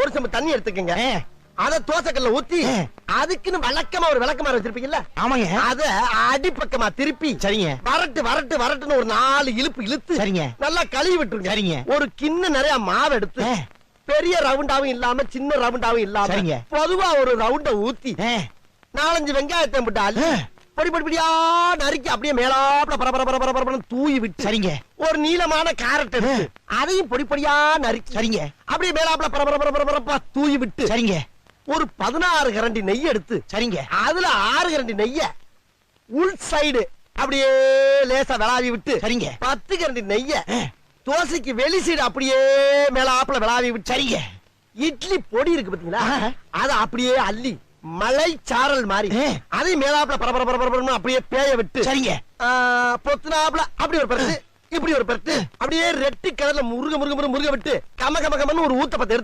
ஒரு செம்பு தண்ணி எடுத்துக்கங்க. அத தோசைக்கல்ல ஊத்தி. அதுக்குன்னு வழக்கமா ஒரு விளக்கமாறு வச்சிருப்பீங்கல்ல? ஆமாங்க. அத அடிப்பக்கமா திருப்பி சரிங்க. வரட்டு வரட்டு வரட்டுன்னு ஒரு நாலு இழுப்பு இழுத்து சரிங்க. நல்லா கழுவி விட்டுருங்க. சரிங்க. ஒரு கிண்ண நிறைய மாவு எடுத்து பெரிய ரவுண்டாவும் இல்லாம சின்ன ரவுண்டாவும் இல்லாம. பொதுவா ஒரு ரவுண்ட ஊத்தி நாலஞ்சு வெங்காயத்தை போட்டு. பொடி பொடி பொடியா நறுக்கி அப்படியே மேலாப்ல பர பர பர பர பரபரன்னு தூவி விட்டு சரிங்க. ஒரு நீளமான கேரட் எடுத்து அதையும் பொடி பொடியா நறுக்கி சரிங்க. அப்படியே மேலாப்ல பர பர பர பர பரப்பா தூவி விட்டு சரிங்க. ஒரு பதினாறு கரண்டி நெய் எடுத்து சரிங்க. அதுல ஆறு கரண்டி நெய்ய உள் சைடு அப்படியே லேசா விளாவி விட்டு சரிங்க. பத்து கரண்டி நெய்ய தோசைக்கு வெளி சைடு அப்படியே மேலாப்ல விளாவி விட்டு சரிங்க. இட்லி பொடி இருக்கு பாத்தீங்களா. அத அப்படியே அள்ளி மலை சாரல் மாதிரி. அதையும் மேலாப்ல பரபர பரபரன்னு அப்படியே பேய விட்டு சரிங்க. ஆ, பொத்துனாப்ல அப்படி ஒரு பரட்டு இப்படி ஒரு பரட்டு அப்படியே ரெட்டி கலர்ல முருக முருக முருக முருக விட்டு கம கம கமன்னு ஒரு ஊத்தப்பத்தை எடுத்து